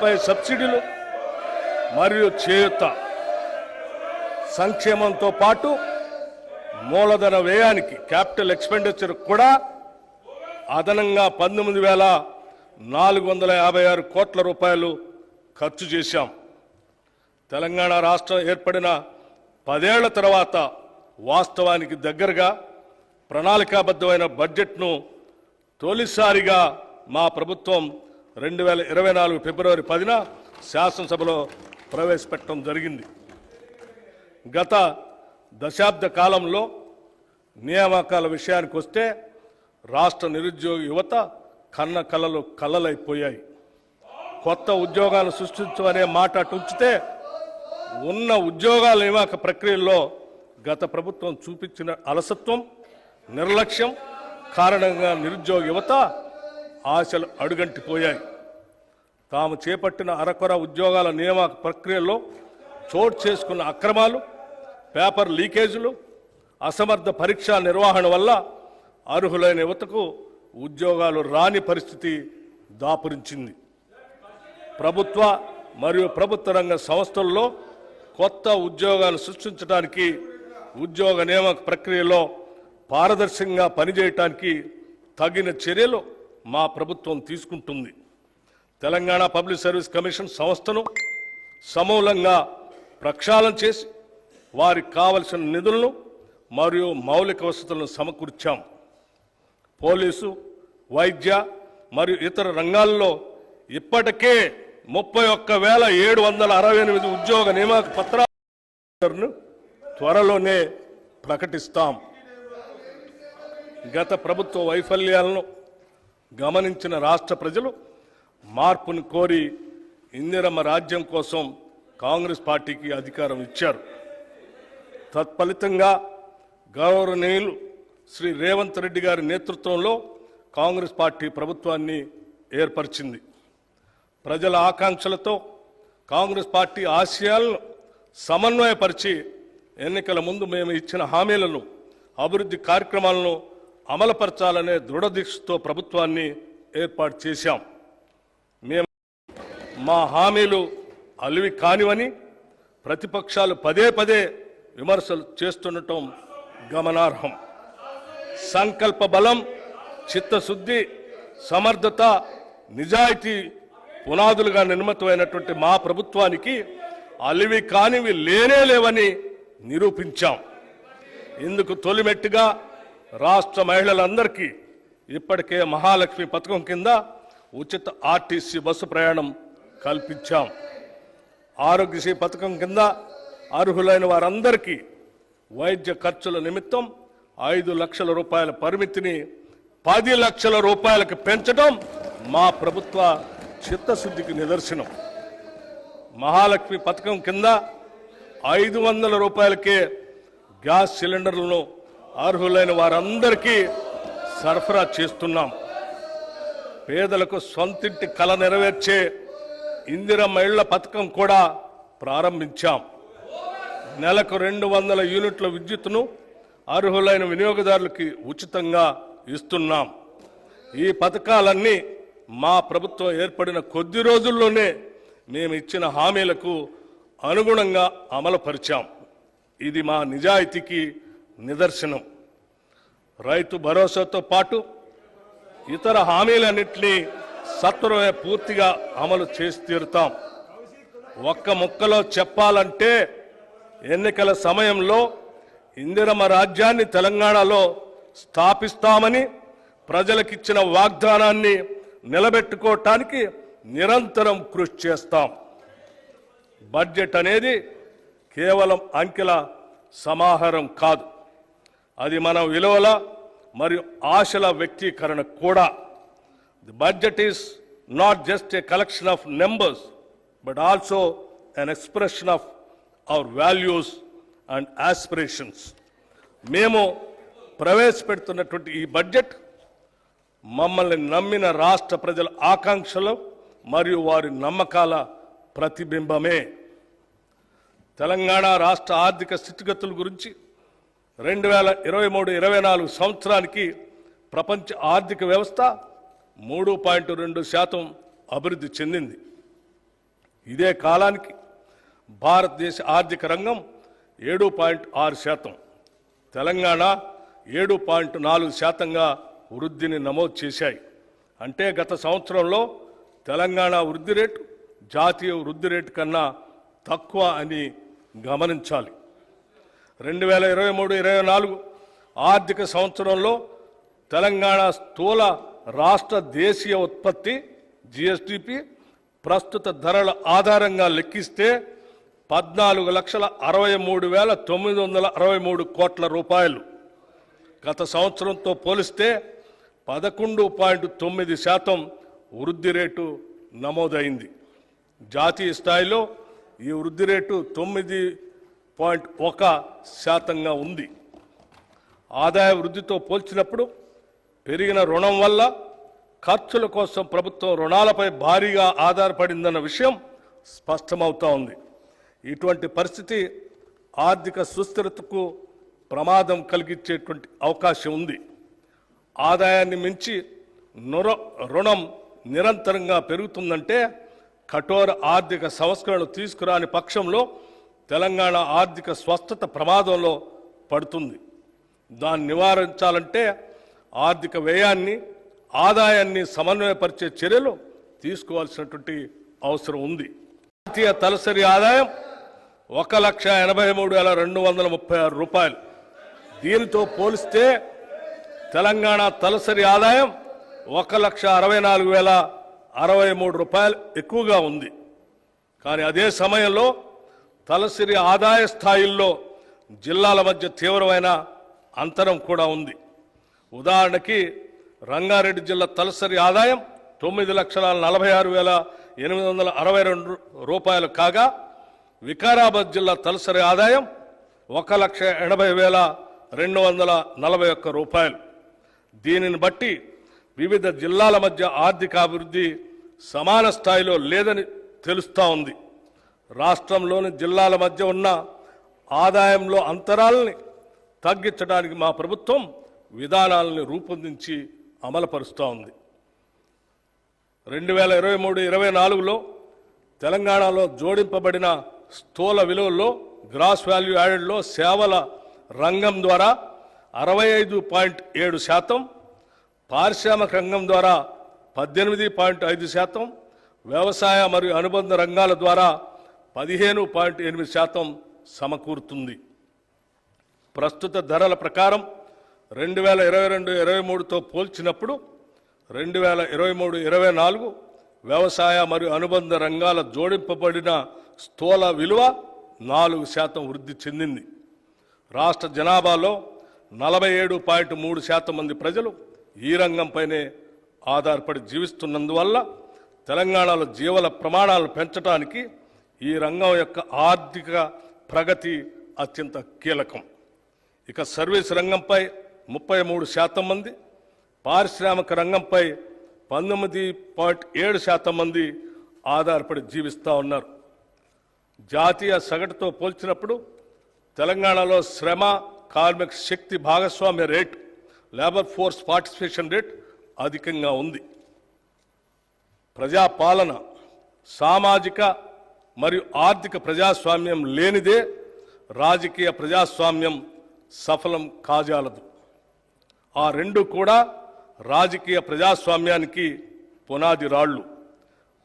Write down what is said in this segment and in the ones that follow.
పై సబ్సిడీలు మరియు చేయుత సంక్షేమంతో పాటు మూలధన వ్యయానికి క్యాపిటల్ ఎక్స్పెండిచర్ కూడా అదనంగా పంతొమ్మిది వేల నాలుగు వందల యాభై ఆరు కోట్ల రూపాయలు ఖర్చు చేశాం. తెలంగాణ రాష్ట్రం ఏర్పడిన పదేళ్ళ తర్వాత వాస్తవానికి దగ్గరగా ప్రణాళికాబద్ధమైన బడ్జెట్ను తొలిసారిగా మా ప్రభుత్వం రెండు వేల ఇరవై నాలుగు ఫిబ్రవరి పదిన శాసనసభలో ప్రవేశపెట్టడం జరిగింది. గత దశాబ్ద కాలంలో నియామకాల విషయానికి వస్తే రాష్ట్ర నిరుద్యోగ యువత కన్న కళలు కళ్ళలైపోయాయి. కొత్త ఉద్యోగాలు సృష్టించమనే మాట అటు ఉంచితే ఉన్న ఉద్యోగాల నియామక ప్రక్రియలో గత ప్రభుత్వం చూపించిన అలసత్వం నిర్లక్ష్యం కారణంగా నిరుద్యోగ యువత ఆశలు అడుగంటిపోయాయి తాము చేపట్టిన అరకొర ఉద్యోగాల నియామక ప్రక్రియలో చోటు చేసుకున్న అక్రమాలు పేపర్ లీకేజీలు అసమర్థ పరీక్షా నిర్వహణ వల్ల అర్హులైన యువతకు ఉద్యోగాలు రాని పరిస్థితి దాపురించింది. ప్రభుత్వ మరియు ప్రభుత్వ రంగ సంస్థల్లో కొత్త ఉద్యోగాలు సృష్టించడానికి ఉద్యోగ నియామక ప్రక్రియలో పారదర్శకంగా పనిచేయటానికి తగిన చర్యలు మా ప్రభుత్వం తీసుకుంటుంది. తెలంగాణ పబ్లిక్ సర్వీస్ కమిషన్ సంస్థను సమూలంగా ప్రక్షాళన చేసి వారికి కావలసిన నిధులను మరియు మౌలిక వసతులను సమకూర్చాం. పోలీసు వైద్య మరియు ఇతర రంగాల్లో ఇప్పటికే ముప్పై ఒక్క వేల ఏడు వందల అరవై ఎనిమిది ఉద్యోగ నియామక పత్రాలను త్వరలోనే ప్రకటిస్తాం. గత ప్రభుత్వ వైఫల్యాలను గమనించిన రాష్ట్ర ప్రజలు మార్పును కోరి ఇందిరమ్మ రాజ్యం కోసం కాంగ్రెస్ పార్టీకి అధికారం ఇచ్చారు. తత్ఫలితంగా గౌరవనీయులు శ్రీ రేవంత్ రెడ్డి గారి నేతృత్వంలో కాంగ్రెస్ పార్టీ ప్రభుత్వాన్ని ఏర్పరిచింది. ప్రజల ఆకాంక్షలతో కాంగ్రెస్ పార్టీ ఆశయాలను సమన్వయపరిచి ఎన్నికల ముందు మేము ఇచ్చిన హామీలను అభివృద్ధి కార్యక్రమాలను అమలుపరచాలనే దృఢదీక్షతో ప్రభుత్వాన్ని ఏర్పాటు చేశాం. మేము మా హామీలు అలివి కానివని ప్రతిపక్షాలు పదే పదే విమర్శలు చేస్తుండటం గమనార్హం. సంకల్ప బలం చిత్తశుద్ధి సమర్థత నిజాయితీ పునాదులుగా నిర్మితమైనటువంటి మా ప్రభుత్వానికి అలివి కానివి లేనే లేవని నిరూపించాం. ఇందుకు తొలిమెట్టుగా రాష్ట్ర మహిళలందరికీ ఇప్పటికే మహాలక్ష్మి పథకం కింద ఉచిత ఆర్టీసీ బస్సు ప్రయాణం కల్పించాం. ఆరోగ్యశ్రీ పథకం కింద అర్హులైన వారందరికీ వైద్య ఖర్చుల నిమిత్తం ఐదు లక్షల రూపాయల పరిమితిని పది లక్షల రూపాయలకు పెంచడం మా ప్రభుత్వ చిత్తశుద్ధికి నిదర్శనం. మహాలక్ష్మి పథకం కింద ఐదు వందల రూపాయలకే గ్యాస్ సిలిండర్లను అర్హులైన వారందరికీ సరఫరా చేస్తున్నాం. పేదలకు సొంతింటి కళ నెరవేర్చే ఇందిర మహిళ పథకం కూడా ప్రారంభించాం. నెలకు రెండు వందల యూనిట్ల విద్యుత్ను అర్హులైన వినియోగదారులకి ఉచితంగా ఇస్తున్నాం. ఈ పథకాలన్నీ మా ప్రభుత్వం ఏర్పడిన కొద్ది రోజుల్లోనే మేము ఇచ్చిన హామీలకు అనుగుణంగా అమలుపరిచాం. ఇది మా నిజాయితీకి నిదర్శనం. రైతు భరోసాతో పాటు ఇతర హామీలన్నింటినీ సత్వరమే పూర్తిగా అమలు చేసి తీరుతాం. ఒక్క ముక్కలో చెప్పాలంటే ఎన్నికల సమయంలో ఇందిరమ రాజ్యాన్ని తెలంగాణలో స్థాపిస్తామని ప్రజలకిచ్చిన వాగ్దానాన్ని నిలబెట్టుకోవటానికి నిరంతరం కృషి చేస్తాం. బడ్జెట్ అనేది కేవలం అంకెల సమాహారం కాదు. అది మన విలువల మరియు ఆశల వ్యక్తీకరణ కూడా. The budget is not just a collection of numbers but also an expression of our values and aspirations మేము ప్రవేశపెడుతున్నటువంటి ఈ బడ్జెట్ మమ్మల్ని నమ్మిన రాష్ట్ర ప్రజల ఆకాంక్షలు మరియు వారి నమ్మకాల ప్రతిబింబమే. తెలంగాణ రాష్ట్ర ఆర్థిక స్థితిగతుల గురించి రెండు వేల ఇరవై మూడు ఇరవై నాలుగు సంవత్సరానికి ప్రపంచ ఆర్థిక వ్యవస్థ మూడు పాయింట్ రెండు శాతం అభివృద్ధి చెందింది. ఇదే కాలానికి భారతదేశ ఆర్థిక రంగం ఏడు పాయింట్ ఆరు శాతం. తెలంగాణ ఏడు పాయింట్ నాలుగు శాతంగా వృద్ధిని నమోదు చేశాయి. అంటే గత సంవత్సరంలో తెలంగాణ వృద్ధి రేటు జాతీయ వృద్ధి రేటు కన్నా తక్కువ అని గమనించాలి. రెండు వేల ఇరవై మూడు ఇరవై నాలుగు ఆర్థిక సంవత్సరంలో తెలంగాణ స్థూల రాష్ట్ర దేశీయ ఉత్పత్తి జిఎస్డిపి ప్రస్తుత ధరల ఆధారంగా లెక్కిస్తే పద్నాలుగు లక్షల అరవై మూడు వేల తొమ్మిది వందల అరవై మూడు కోట్ల రూపాయలు. గత సంవత్సరంతో పోలిస్తే పదకొండు పాయింట్ తొమ్మిది శాతం వృద్ధి రేటు నమోదైంది. జాతీయ స్థాయిలో ఈ వృద్ధి రేటు తొమ్మిది పాయింట్ ఒక శాతంగా ఉంది. ఆదాయ వృద్ధితో పోల్చినప్పుడు పెరిగిన రుణం వల్ల ఖర్చుల కోసం ప్రభుత్వం రుణాలపై భారీగా ఆధారపడిందన్న విషయం స్పష్టమవుతా ఉంది. ఇటువంటి పరిస్థితి ఆర్థిక సుస్థిరతకు ప్రమాదం కలిగించేటువంటి అవకాశం ఉంది. ఆదాయాన్ని మించి నుర రుణం నిరంతరంగా పెరుగుతుందంటే కఠోర ఆర్థిక సంస్కరణలు తీసుకురాని పక్షంలో తెలంగాణ ఆర్థిక స్వస్థత ప్రమాదంలో పడుతుంది. దాన్ని నివారించాలంటే ఆర్థిక వ్యయాన్ని ఆదాయాన్ని సమన్వయపరిచే చర్యలు తీసుకోవాల్సినటువంటి అవసరం ఉంది. జాతీయ తలసరి ఆదాయం ఒక లక్ష ఎనభై మూడు వేల రెండు వందల ముప్పై ఆరు రూపాయలు. దీనితో పోలిస్తే తెలంగాణ తలసరి ఆదాయం ఒక లక్ష అరవై నాలుగు వేల అరవై మూడు రూపాయలు ఎక్కువగా ఉంది. కానీ అదే సమయంలో తలసరి ఆదాయ స్థాయిల్లో జిల్లాల మధ్య తీవ్రమైన అంతరం కూడా ఉంది. ఉదాహరణకి రంగారెడ్డి జిల్లా తలసరి ఆదాయం తొమ్మిది లక్షల నలభై ఆరు వేల ఎనిమిది వందల అరవై రెండు రూపాయలు కాగా వికారాబాద్ జిల్లా తలసరి ఆదాయం ఒక లక్ష ఎనభై వేల రెండు వందల నలభై ఒక్క రూపాయలు. దీనిని బట్టి వివిధ జిల్లాల మధ్య ఆర్థికాభివృద్ధి సమాన స్థాయిలో లేదని తెలుస్తూ ఉంది. రాష్ట్రంలోని జిల్లాల మధ్య ఉన్న ఆదాయంలో అంతరాలని తగ్గించడానికి మా ప్రభుత్వం విధానాలను రూపొందించి అమలుపరుస్తూ ఉంది. రెండు వేల ఇరవై మూడు ఇరవై నాలుగులో తెలంగాణలో జోడింపబడిన స్థూల విలువల్లో గ్రాస్ వాల్యూ యాడెడ్లో సేవల రంగం ద్వారా అరవై ఐదు పాయింట్ ఏడు శాతం పారిశ్రామిక రంగం ద్వారా పద్దెనిమిది పాయింట్ ఐదు శాతం వ్యవసాయ మరియు అనుబంధ రంగాల ద్వారా పదిహేను పాయింట్ ఎనిమిది శాతం సమకూరుతుంది. ప్రస్తుత ధరల ప్రకారం రెండు వేల ఇరవై రెండు ఇరవై మూడుతో పోల్చినప్పుడు రెండు వేల ఇరవై మూడు ఇరవై నాలుగు వ్యవసాయ మరియు అనుబంధ రంగాల జోడింపబడిన స్థూల విలువ నాలుగు శాతం వృద్ధి చెందింది. రాష్ట్ర జనాభాలో నలభై ఏడు పాయింట్ మూడు శాతం మంది ప్రజలు ఈ రంగంపైనే ఆధారపడి జీవిస్తున్నందువల్ల తెలంగాణలో జీవల ప్రమాణాలు పెంచడానికి ఈ రంగం యొక్క ఆర్థిక ప్రగతి అత్యంత కీలకం. ఇక సర్వీస్ రంగంపై ముప్పై మూడు శాతం మంది పారిశ్రామిక రంగంపై పంతొమ్మిది పాయింట్ ఏడు శాతం మంది ఆధారపడి జీవిస్తూ ఉన్నారు. జాతీయ సగటుతో పోల్చినప్పుడు తెలంగాణలో శ్రమ కార్మిక శక్తి భాగస్వామ్య rate labour force participation rate అధికంగా ఉంది. ప్రజాపాలన సామాజిక మరియు ఆర్థిక ప్రజాస్వామ్యం లేనిదే రాజకీయ ప్రజాస్వామ్యం సఫలం కాజాలదు. ఆ రెండు కూడా రాజకీయ ప్రజాస్వామ్యానికి పునాది రాళ్ళు.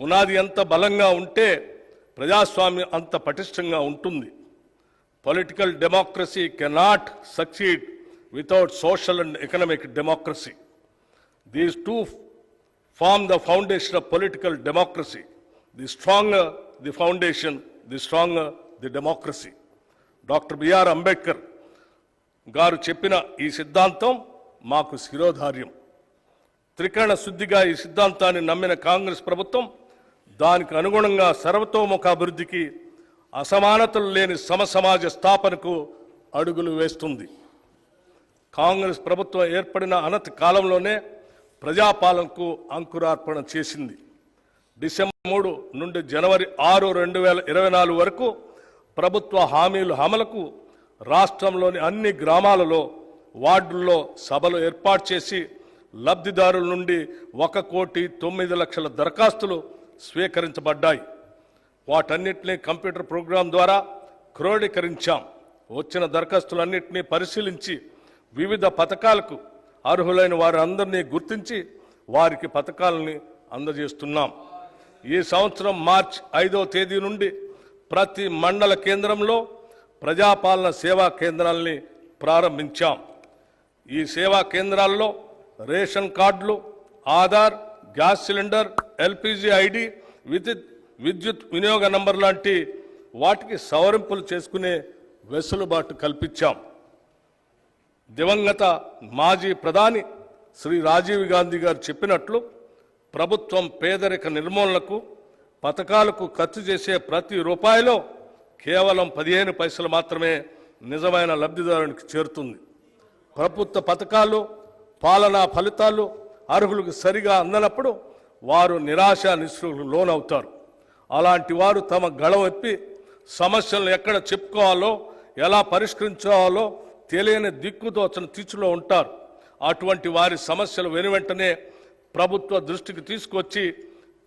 పునాది ఎంత బలంగా ఉంటే ప్రజాస్వామ్యం అంత పటిష్టంగా ఉంటుంది. Political democracy cannot succeed without social and economic democracy these two form the foundation of political democracy the strong the foundation the strong the democracy. Doctor BR Ambedkar garu చెప్పిన ఈ సిద్ధాంతం మాకు శిరోధార్యం. త్రికరణ శుద్ధిగా ఈ సిద్ధాంతాన్ని నమ్మిన కాంగ్రెస్ ప్రభుత్వం దానికి అనుగుణంగా సర్వతోముఖ అభివృద్ధికి అసమానతలు లేని సమసమాజ స్థాపనకు అడుగులు వేస్తుంది. కాంగ్రెస్ ప్రభుత్వం ఏర్పడిన అనతి కాలంలోనే ప్రజాపాలనకు అంకురార్పణ చేసింది. డిసెంబర్ మూడు నుండి జనవరి ఆరు రెండు వేల ఇరవై నాలుగు వరకు ప్రభుత్వ హామీలు అమలుకు రాష్ట్రంలోని అన్ని గ్రామాలలో వార్డుల్లో సభలు ఏర్పాటు చేసి లబ్ధిదారుల నుండి ఒక కోటి తొమ్మిది లక్షల దరఖాస్తులు స్వీకరించబడ్డాయి. వాటన్నిటినీ కంప్యూటర్ ప్రోగ్రాం ద్వారా క్రోడీకరించాం. వచ్చిన దరఖాస్తులన్నింటినీ పరిశీలించి వివిధ పథకాలకు అర్హులైన వారందరినీ గుర్తించి వారికి పథకాలని అందజేస్తున్నాం. ఈ సంవత్సరం మార్చ్ ఐదవ తేదీ నుండి ప్రతి మండల కేంద్రంలో ప్రజాపాలన సేవా కేంద్రాల్ని ప్రారంభించాం. ఈ సేవా కేంద్రాల్లో రేషన్ కార్డులు Aadhaar gas cylinder LPG ID విద్యుత్ విద్యుత్ వినియోగ నంబర్ లాంటి వాటికి సవరింపులు చేసుకునే వెసులుబాటు కల్పించాం. దివంగత మాజీ ప్రధాని శ్రీ రాజీవ్ గాంధీ గారు చెప్పినట్లు ప్రభుత్వం పేదరిక నిర్మూలనకు పథకాలకు ఖర్చు చేసే ప్రతి రూపాయిలో కేవలం పదిహేను పైసలు మాత్రమే నిజమైన లబ్ధిదారునికి చేరుతుంది. ప్రభుత్వ పథకాలు పాలనా ఫలితాలు అర్హులకు సరిగా అందనప్పుడు వారు నిరాశ నిస్సులకు లోనవుతారు. అలాంటి వారు తమ గళవెప్పి సమస్యలను ఎక్కడ చెప్పుకోవాలో ఎలా పరిష్కరించాలో తెలియని దిక్కుదోచని తీర్చులో ఉంటారు. అటువంటి వారి సమస్యలు వెను వెంటనే ప్రభుత్వ దృష్టికి తీసుకొచ్చి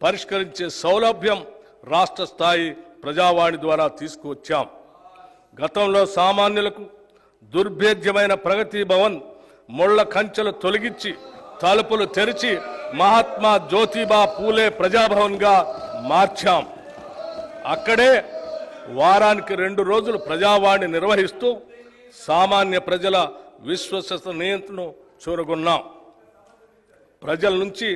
పరిష్కరించే సౌలభ్యం రాష్ట్ర స్థాయి ప్రజావాణి ద్వారా తీసుకువచ్చాం. గతంలో సామాన్యులకు దుర్భేద్యమైన ప్రగతి భవన్ ముళ్ళ కంచెలు తొలగించి తలుపులు తెరిచి మహాత్మా జ్యోతిబా పూలే ప్రజాభవన్గా మార్చాం. అక్కడే వారానికి రెండు రోజులు ప్రజావాణి నిర్వహిస్తూ సామాన్య ప్రజల విశ్వసనీయతను చూరగొన్నాం. ప్రజల నుంచి